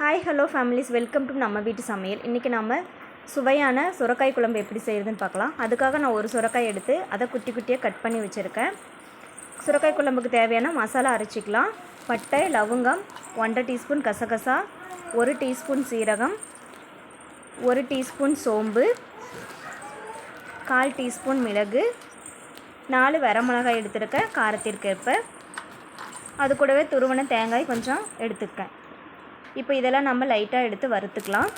Hi hello families welcome to நம்ம வீட்டு சமையல். இன்றைக்கி நம்ம சுவையான சுரக்காய் குழம்பு எப்படி செய்கிறதுன்னு பார்க்கலாம். அதுக்காக நான் ஒரு சுரக்காய் எடுத்து அதை குட்டி குட்டியாக கட் பண்ணி வச்சுருக்கேன். சுரக்காய் குழம்புக்கு தேவையான மசாலா அரைச்சிக்கலாம். பட்டை லவங்கம் ஒன்றரை டீஸ்பூன் கசகசா ஒரு டீஸ்பூன் சீரகம் ஒரு டீஸ்பூன் சோம்பு கால் டீஸ்பூன் மிளகு நாலு வரமிளகாய் எடுத்திருக்கேன் காரத்திற்கேற்ப அது கூடவே துருவன தேங்காய் கொஞ்சம் எடுத்துக்கேன் இப்போ இதெல்லாம் நம்ம லைட்டாக எடுத்து வறுத்துக்கலாம்.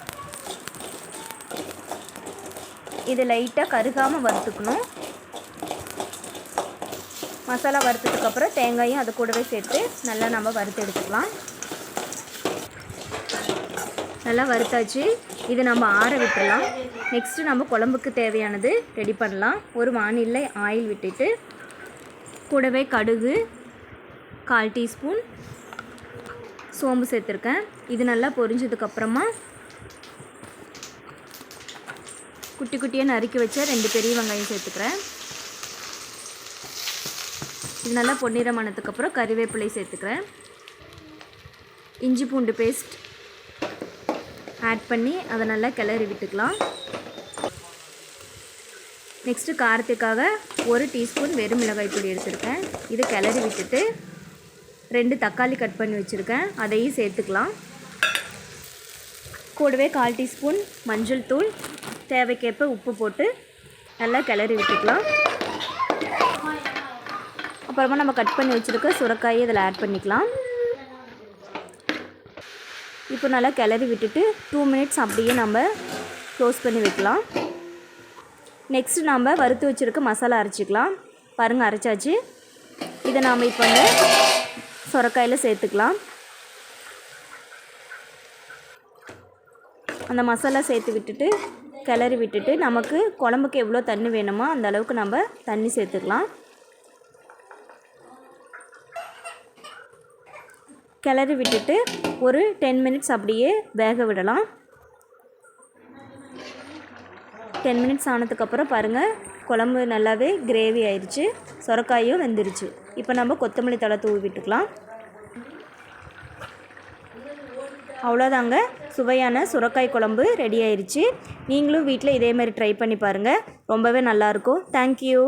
இது லைட்டாக கருகாமல் வறுத்துக்கணும். மசாலா வறுத்ததுக்கப்புறம் தேங்காயும் அது கூடவே சேர்த்து நல்லா நம்ம வறுத்து எடுத்துக்கலாம். நல்லா வறுத்தாச்சு. இது நம்ம ஆற விட்டுடலாம் நெக்ஸ்ட்டு நம்ம குழம்புக்கு தேவையானது ரெடி பண்ணலாம். ஒரு வானிலை ஆயில் விட்டுட்டு கூடவே கடுகு கால் டீஸ்பூன் சோம்பு சேர்த்துருக்கேன். இது நல்லா பொரிஞ்சதுக்கப்புறமா குட்டி குட்டியாக நறுக்கி வச்ச ரெண்டு பெரிய வெங்காயம் சேர்த்துக்கிறேன். இது நல்லா பொன்னிறமானதுக்கப்புறம் கறிவேப்பிலை சேர்த்துக்கிறேன். இஞ்சி பூண்டு பேஸ்ட் ஆட் பண்ணி அதை நல்லா கிளறி விட்டுக்கலாம். நெக்ஸ்ட்டு காரத்துக்காக ஒரு டீஸ்பூன் வெறும் மிளகாய் பொடி எடுத்துருக்கேன். இதை கிளறி விட்டுட்டு ரெண்டு தக்காளி கட் பண்ணி வச்சுருக்கேன். அதையும் சேர்த்துக்கலாம். கூடவே கால் டீஸ்பூன் மஞ்சள் தூள் தேவைக்கேற்ப உப்பு போட்டு நல்லா கிளறி விட்டுக்கலாம். அப்புறமா நம்ம கட் பண்ணி வச்சுருக்க சுரக்காயை இதில் ஆட் பண்ணிக்கலாம். இப்போ நல்லா கிளறி விட்டுட்டு டூ மினிட்ஸ் அப்படியே நம்ம க்ளோஸ் பண்ணி வைக்கலாம். நெக்ஸ்ட்டு நம்ம வறுத்து வச்சுருக்க மசாலா அரைச்சிக்கலாம். பாருங்கள் அரைச்சாச்சு. இதை நாம் இப்போ வந்து சுரக்காயில் சேர்த்துக்கலாம். அந்த மசாலா சேர்த்து விட்டுட்டு கிளறி விட்டுட்டு நமக்கு குழம்புக்கு எவ்வளோ தண்ணி வேணுமோ அந்த அளவுக்கு நம்ம தண்ணி சேர்த்துக்கலாம். கிளறி விட்டுட்டு ஒரு டென் மினிட்ஸ் அப்படியே வேக விடலாம். டென் மினிட்ஸ் ஆனதுக்கப்புறம் பாருங்கள் குழம்பு நல்லாவே கிரேவி ஆயிடுச்சு சுரக்காயும் வெந்துருச்சு. இப்போ நம்ம கொத்தமல்லி தழை தூவி விட்டுக்கலாம். அவ்வளோதாங்க. சுவையான சுரக்காய் குழம்பு ரெடி ஆயிடுச்சு நீங்களும் வீட்டில் இதே மாதிரி ட்ரை பண்ணி பாருங்கள் ரொம்பவே நல்லாயிருக்கும் தேங்க்யூ